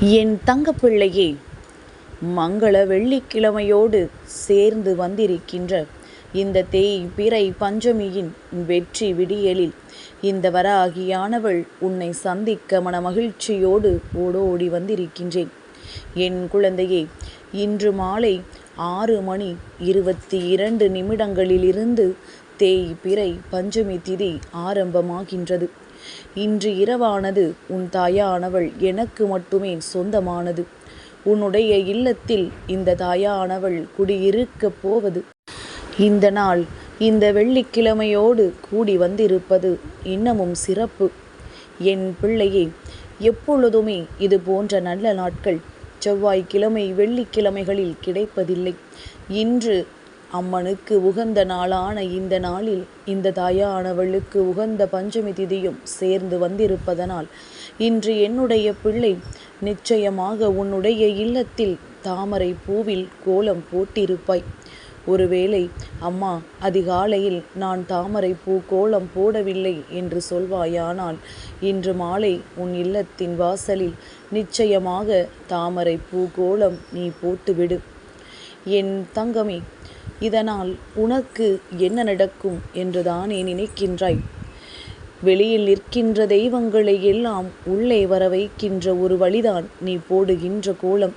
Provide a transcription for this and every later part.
என் தங்கப்பிள்ளையே மங்கள வெள்ளிக்கிழமையோடு சேர்ந்து வந்திருக்கின்ற இந்த தேய் பிறை பஞ்சமியின் வெற்றி விடியலில் இந்த வராகியானவள் உன்னை சந்திக்க மன மகிழ்ச்சியோடு ஓடோடி வந்திருக்கின்றேன். என் குழந்தையே இன்று மாலை ஆறு மணி இருபத்தி இரண்டு நிமிடங்களிலிருந்து தேய் பிறை பஞ்சமி திதி ஆரம்பமாகின்றது. இன்று இரவானது உன் தாயானவள் எனக்கு மட்டுமே சொந்தமானது. உன்னுடைய இல்லத்தில் இந்த தாயானவள் குடியிருக்கப் போவது. இந்த நாள் இந்த வெள்ளிக்கிழமையோடு கூடி வந்திருப்பது இன்னமும் சிறப்பு. என் பிள்ளையே எப்பொழுதுமே இது போன்ற நல்ல நாட்கள் செவ்வாய்க்கிழமை வெள்ளிக்கிழமைகளில் கிடைப்பதில்லை. இன்று அம்மனுக்கு உகந்த நாளான இந்த நாளில் இந்த தாயானவளுக்கு உகந்த பஞ்சமி திதியும் சேர்ந்து வந்திருப்பதனால் இன்று என்னுடைய பிள்ளை நிச்சயமாக உன்னுடைய இல்லத்தில் தாமரை பூவில் கோலம் போட்டிருப்பாய். ஒருவேளை அம்மா அதிகாலையில் நான் தாமரை பூ கோலம் போடவில்லை என்று சொல்வாயானால் இன்று மாலை உன் இல்லத்தின் வாசலில் நிச்சயமாக தாமரை பூ கோலம் நீ போட்டுவிடு. என் தங்கமே இதனால் உனக்கு என்ன நடக்கும் என்றுதானே நினைக்கின்றாய்? வெளியில் நிற்கின்ற தெய்வங்களை எல்லாம் உள்ளே வர வைக்கின்ற ஒரு வழிதான் நீ போடுகின்ற கோலம்.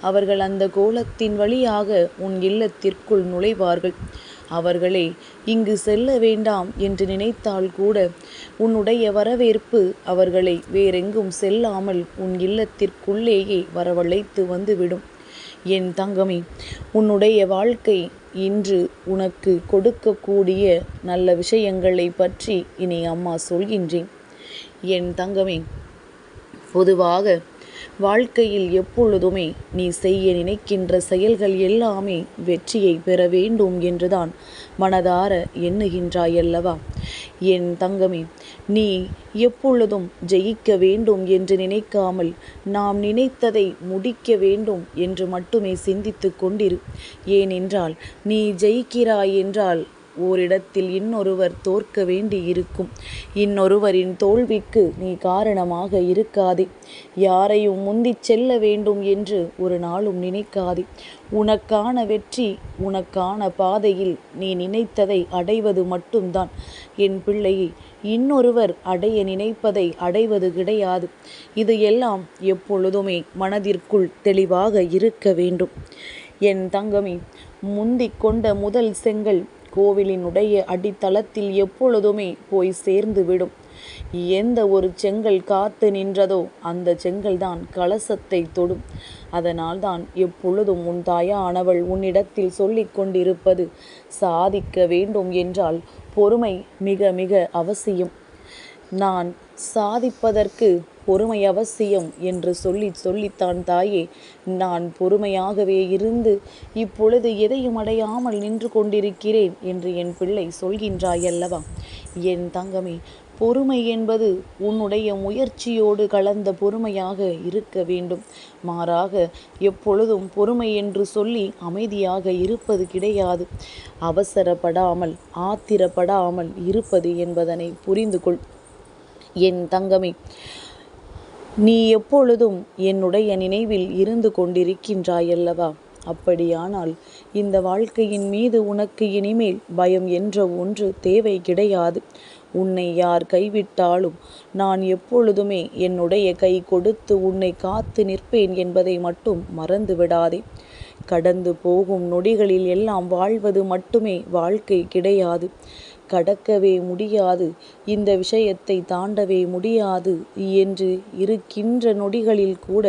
அவர்கள் அந்த கோலத்தின் வழியாக உன் இல்லத்திற்குள் நுழைவார்கள். அவர்களே இங்கு செல்ல வேண்டாம் என்று நினைத்தால் கூட உன்னுடைய வரவேற்பு அவர்களை வேறெங்கும் செல்லாமல் உன் இல்லத்திற்குள்ளேயே வரவழைத்து வந்துவிடும். என் தங்கமே உன்னுடைய வாழ்க்கை இன்று உனக்கு கொடுக்கக்கூடிய நல்ல விஷயங்களை பற்றி இனி அம்மா சொல்கின்றேன். என் தங்கமே பொதுவாக வாழ்க்கையில் எப்பொழுதுமே நீ செய்ய நினைக்கின்ற செயல்கள் எல்லாமே வெற்றியை பெற வேண்டும் என்றுதான் மனதார எண்ணுகின்றாயல்லவா? என் தங்கமே நீ எப்பொழுதும் ஜெயிக்க வேண்டும் என்று நினைக்காமல் நாம் நினைத்ததை முடிக்க வேண்டும் என்று மட்டுமே சிந்தித்து கொண்டிரு. ஏனென்றால் நீ ஜெயிக்கிறாய் என்றால் ஓரிடத்தில் இன்னொருவர் தோற்க வேண்டி இருக்கும் இன்னொருவரின் தோல்விக்கு நீ காரணமாக இருக்காதே. யாரையும் முந்திச் செல்ல வேண்டும் என்று ஒரு நாளும் நினைக்காதே. உனக்கான வெற்றி உனக்கான பாதையில் நீ நினைத்ததை அடைவது மட்டும்தான். என் பிள்ளையை இன்னொருவர் அடைய நினைப்பதை அடைவது கிடையாது. இது எல்லாம் எப்பொழுதுமே மனதிற்குள் தெளிவாக இருக்க வேண்டும். என் தங்கமே முந்திக் கொண்ட முதல் செங்கல் கோவிலினுடைய அடித்தளத்தில் எப்பொழுதுமே போய் சேர்ந்துவிடும். எந்த ஒரு செங்கல் காத்து நின்றதோ அந்த செங்கல் தான் கலசத்தை தொடும். அதனால்தான் எப்பொழுதும் உன் தாயானவள் உன்னிடத்தில் சொல்லிக் கொண்டிருப்பது சாதிக்க வேண்டும் என்றால் பொறுமை மிக மிக அவசியம். நான் சாதிப்பதற்கு பொறுமை அவசியம் என்று சொல்லி சொல்லித்தான் தாயே. நான் பொறுமையாகவே இருந்து இப்பொழுது எதையும் அடையாமல் நின்று கொண்டிருக்கிறேன் என்று என் பிள்ளை சொல்கின்றாயல்லவா. என் தங்கமே பொறுமை என்பது உன்னுடைய முயற்சியோடு கலந்த பொறுமையாக இருக்க வேண்டும். மாறாக எப்பொழுதும் பொறுமை என்று சொல்லி அமைதியாக இருப்பது கிடையாது. அவசரப்படாமல் ஆத்திரப்படாமல் இருப்பது என்பதனை புரிந்து கொள் என் தங்கமே நீ எப்பொழுதும் என்னுடைய நினைவில் இருந்து கொண்டிருக்கின்றாயல்லவா? அப்படியானால் இந்த வாழ்க்கையின் மீது உனக்கு இனிமேல் பயம் என்ற ஒன்று தேவை கிடையாது. உன்னை யார் கைவிட்டாலும் நான் எப்பொழுதுமே என்னுடைய கை கொடுத்து உன்னை காத்து நிற்பேன் என்பதை மட்டும் மறந்து விடாதே கடந்து போகும் நொடிகளில் எல்லாம் வாழ்வது மட்டுமே வாழ்க்கை கிடையாது. கடக்கவே முடியாது. இந்த விஷயத்தை தாண்டவே முடியாது என்று இருக்கின்ற நொடிகளில் கூட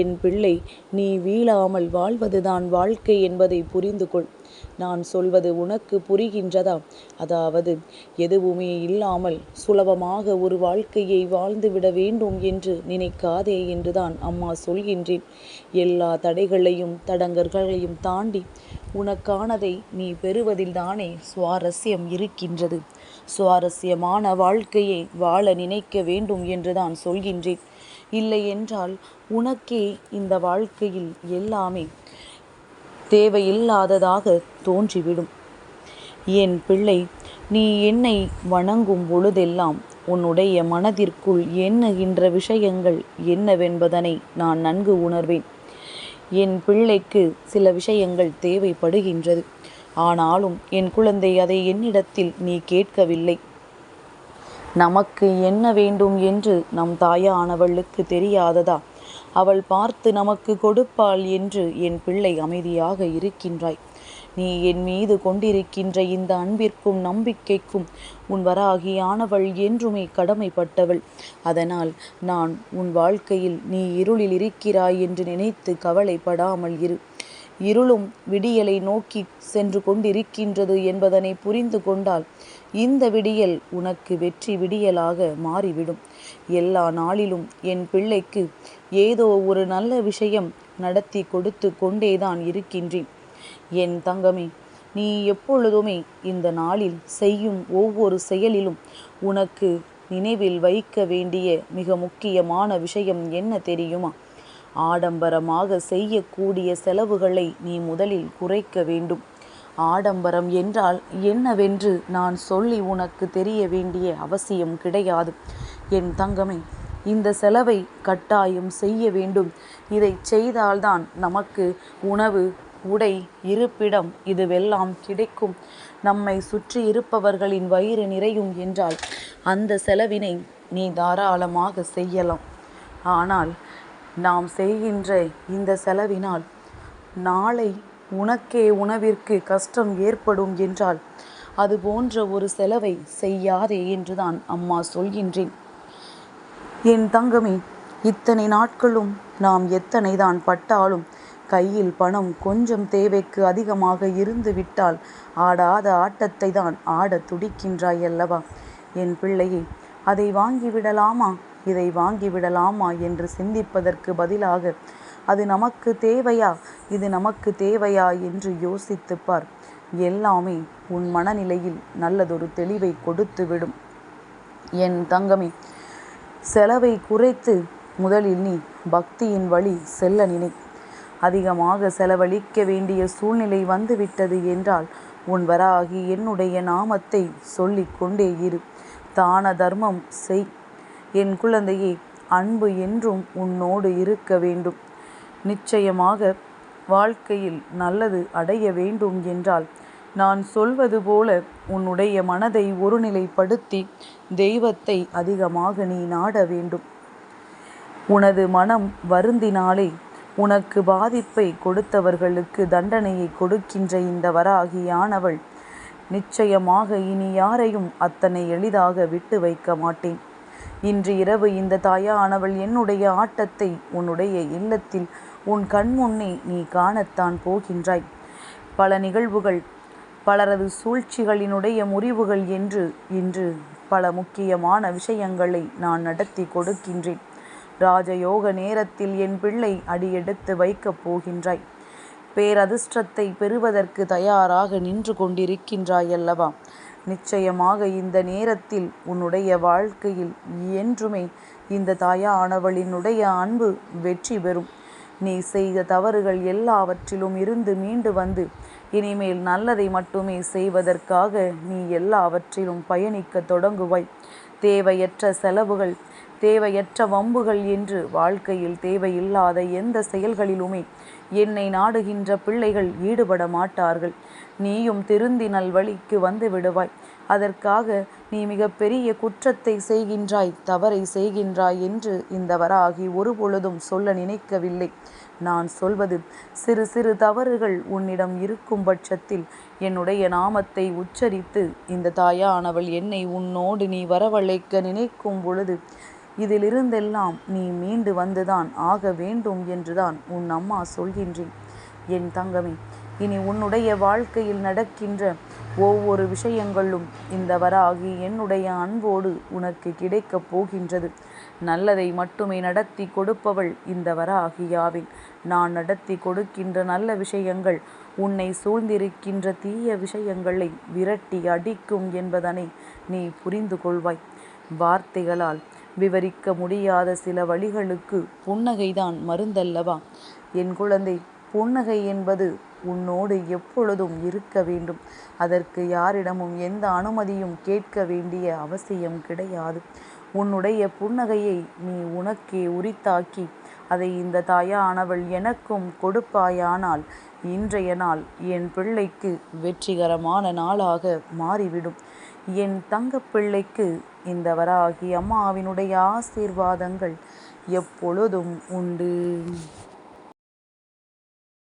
என் பிள்ளை நீ வீழாமல் வாழ்வதுதான் வாழ்க்கை என்பதை புரிந்து கொள் நான் சொல்வது உனக்கு புரிகின்றதா? அதாவது எதுவுமே இல்லாமல் சுலபமாக ஒரு வாழ்க்கையை வாழ்ந்துவிட வேண்டும் என்று நினைக்காதே என்றுதான் அம்மா சொல்கின்றேன். எல்லா தடைகளையும் தடங்கர்களையும் தாண்டி உனக்கானதை நீ பெறுவதில்தானே சுவாரஸ்யம் இருக்கின்றது. சுவாரஸ்யமான வாழ்க்கையை வாழ நினைக்க வேண்டும் என்றுதான் சொல்கின்றேன். இல்லை என்றால் உனக்கே இந்த வாழ்க்கையில் எல்லாமே தேவையில்லாததாக தோன்றிவிடும். என் பிள்ளை நீ என்னை வணங்கும் பொழுதெல்லாம் உன்னுடைய மனதிற்குள் எண்ணுகின்ற விஷயங்கள் என்னவென்பதனை நான் நன்கு உணர்வேன். என் பிள்ளைக்கு சில விஷயங்கள் தேவைப்படுகின்றது. ஆனாலும் என் குழந்தை அதை என்னிடத்தில் நீ கேட்கவில்லை. நமக்கு என்ன வேண்டும் என்று நம் தாயானவளுக்கு தெரியாததா? அவள் பார்த்து நமக்கு கொடுப்பாள் என்று என் பிள்ளை அமைதியாக இருக்கின்றாய். நீ என் மீது கொண்டிருக்கின்ற இந்த அன்பிற்கும் நம்பிக்கைக்கும் உன் வராகியானவள் என்றுமே கடமைப்பட்டவள். அதனால் நான் உன் வாழ்க்கையில் நீ இருளில் இருக்கிறாய் என்று நினைத்து கவலைப்படாமல் இரு. இருளும் விடியலை நோக்கி சென்று கொண்டிருக்கின்றது என்பதனை புரிந்து கொண்டால் இந்த விடியல் உனக்கு வெற்றி விடியலாக மாறிவிடும். எல்லா நாளிலும் என் பிள்ளைக்கு ஏதோ ஒரு நல்ல விஷயம் நடத்தி கொடுத்து கொண்டேதான் இருக்கின்றேன். என் தங்கமே நீ எப்பொழுதுமே இந்த நாளில் செய்யும் ஒவ்வொரு செயலிலும் உனக்கு நினைவில் வைக்க வேண்டிய மிக முக்கியமான விஷயம் என்ன தெரியுமா? ஆடம்பரமாக செய்யக்கூடிய செலவுகளை நீ முதலில் குறைக்க வேண்டும். ஆடம்பரம் என்றால் என்னவென்று நான் சொல்லி உனக்கு தெரிய வேண்டிய அவசியம் கிடையாது. என் தங்கமே இந்த செலவை கட்டாயம் செய்ய வேண்டும். இதை செய்தால்தான் நமக்கு உணவு உடை இருப்பிடம் இதுவெல்லாம் கிடைக்கும். நம்மை சுற்றி இருப்பவர்களின் வயிறு நிறையும் என்றால் அந்த செலவினை நீ தாராளமாக செய்யலாம். ஆனால் நாம் செய்கின்ற இந்த செலவினால் நாளை உனக்கே உணவிற்கு கஷ்டம் ஏற்படும் என்றால் அது போன்ற ஒரு செலவை செய்யாதே என்றுதான் அம்மா சொல்கின்றேன். என் தங்கமே இத்தனை நாட்களும் நாம் எத்தனை தான் பட்டாலும் கையில் பணம் கொஞ்சம் தேவைக்கு அதிகமாக இருந்து விட்டால் ஆடாத ஆட்டத்தை தான் ஆட துடிக்கின்றாய் அல்லவா? என் பிள்ளையே அதை வாங்கிவிடலாமா இதை வாங்கிவிடலாமா என்று சிந்திப்பதற்கு பதிலாக அது நமக்கு தேவையா? இது நமக்கு தேவையா என்று யோசித்து பார். எல்லாமே உன் மனநிலையில் நல்லதொரு தெளிவை கொடுத்துவிடும். என் தங்கமே செலவை குறைத்து முதலில் நீ பக்தியின் வழி செல்ல நினை. அதிகமாக செலவழிக்க வேண்டிய சூழ்நிலை வந்துவிட்டது என்றால் உன் வராகி என்னுடைய நாமத்தை சொல்லி கொண்டே இரு. தான தர்மம் செய். என் குழந்தையே அன்பு என்றும் உன்னோடு இருக்க வேண்டும். நிச்சயமாக வாழ்க்கையில் நல்லது அடைய வேண்டும் என்றால் நான் சொல்வது போல உன்னுடைய மனதை ஒருநிலைப்படுத்தி தெய்வத்தை அதிகமாக நீ நாட வேண்டும். உனது மனம் வருந்தினாலே உனக்கு பாதிப்பை கொடுத்தவர்களுக்கு தண்டனையை கொடுக்கின்ற இந்த வராகியானவள் நிச்சயமாக இனி யாரையும் அத்தனை எளிதாக விட்டு வைக்க மாட்டேன். இன்று இரவு இந்த தாயானவள் என்னுடைய ஆட்டத்தை உன்னுடைய இல்லத்தில் உன் கண்முன்னே நீ காணத்தான் போகின்றாய். பல நிகழ்வுகள் பலரது சூழ்ச்சிகளினுடைய முறிவுகள் என்று இன்று பல முக்கியமான விஷயங்களை நான் நடத்தி கொடுக்கின்றேன். ராஜயோக நேரத்தில் என் பிள்ளை அடியெடுத்து வைக்கப் போகின்றாய். பேரதிர்ஷ்டத்தை பெறுவதற்கு தயாராக நின்று கொண்டிருக்கின்றாய் அல்லவா? நிச்சயமாக இந்த நேரத்தில் உன்னுடைய வாழ்க்கையில் என்றுமே இந்த தாயானவளினுடைய அன்பு வெற்றி பெறும். நீ செய்த தவறுகள் எல்லாவற்றிலும் இருந்து மீண்டு வந்து இனிமேல் நல்லதை மட்டுமே செய்வதற்காக நீ எல்லாவற்றிலும் பயணிக்க தொடங்குவாய். தேவையற்ற செலவுகள் தேவையற்ற வம்புகள் என்று வாழ்க்கையில் தேவையில்லாத எந்த செயல்களிலுமே என்னை நாடுகின்ற பிள்ளைகள் ஈடுபட மாட்டார்கள். நீயும் திருந்தி நல்வழிக்கு வந்து விடுவாய். அதற்காக நீ மிகப்பெரிய குற்றத்தை செய்கின்றாய் தவறை செய்கின்றாய் என்று இந்த வராகி ஒரு பொழுதும் சொல்ல நினைக்கவில்லை. நான் சொல்வது சிறு சிறு தவறுகள் உன்னிடம் இருக்கும் பட்சத்தில் என்னுடைய நாமத்தை உச்சரித்து இந்த தாயானவள் என்னை உன்னோடு நீ வரவழைக்க நினைக்கும் பொழுது இதிலிருந்தெல்லாம் நீ மீண்டு வந்துதான் ஆக வேண்டும் என்றுதான் உன் அம்மா சொல்கின்றேன். என் தங்கமே இனி உன்னுடைய வாழ்க்கையில் நடக்கின்ற ஒவ்வொரு விஷயங்களும் இந்த வராகி என்னுடைய அன்போடு உனக்கு கிடைக்கப் போகின்றது. நல்லதை மட்டுமே நடத்தி கொடுப்பவள் இந்த வராகியாவின் நான் நடத்தி கொடுக்கின்ற நல்ல விஷயங்கள் உன்னை சூழ்ந்திருக்கின்ற தீய விஷயங்களை விரட்டி அடிக்கும் என்பதனை நீ புரிந்து கொள்வாய். வார்த்தைகளால் விவரிக்க முடியாத சில வழிகளுக்கு புன்னகைதான் மருந்தல்லவா? என் குழந்தை புன்னகை என்பது உன்னோடு எப்பொழுதும் இருக்க வேண்டும். அதற்கு யாரிடமும் எந்த அனுமதியும் கேட்க வேண்டிய அவசியம் கிடையாது. உன்னுடைய புன்னகையை நீ உனக்கே உரித்தாக்கி அதை இந்த தாயானவள் எனக்கும் கொடுப்பாயானால் இன்றைய நாள் என் பிள்ளைக்கு வெற்றிகரமான நாளாக மாறிவிடும். என் தங்கப்பிள்ளைக்கு இந்த வராகி அம்மாவினுடைய ஆசீர்வாதங்கள் எப்பொழுதும் உண்டு.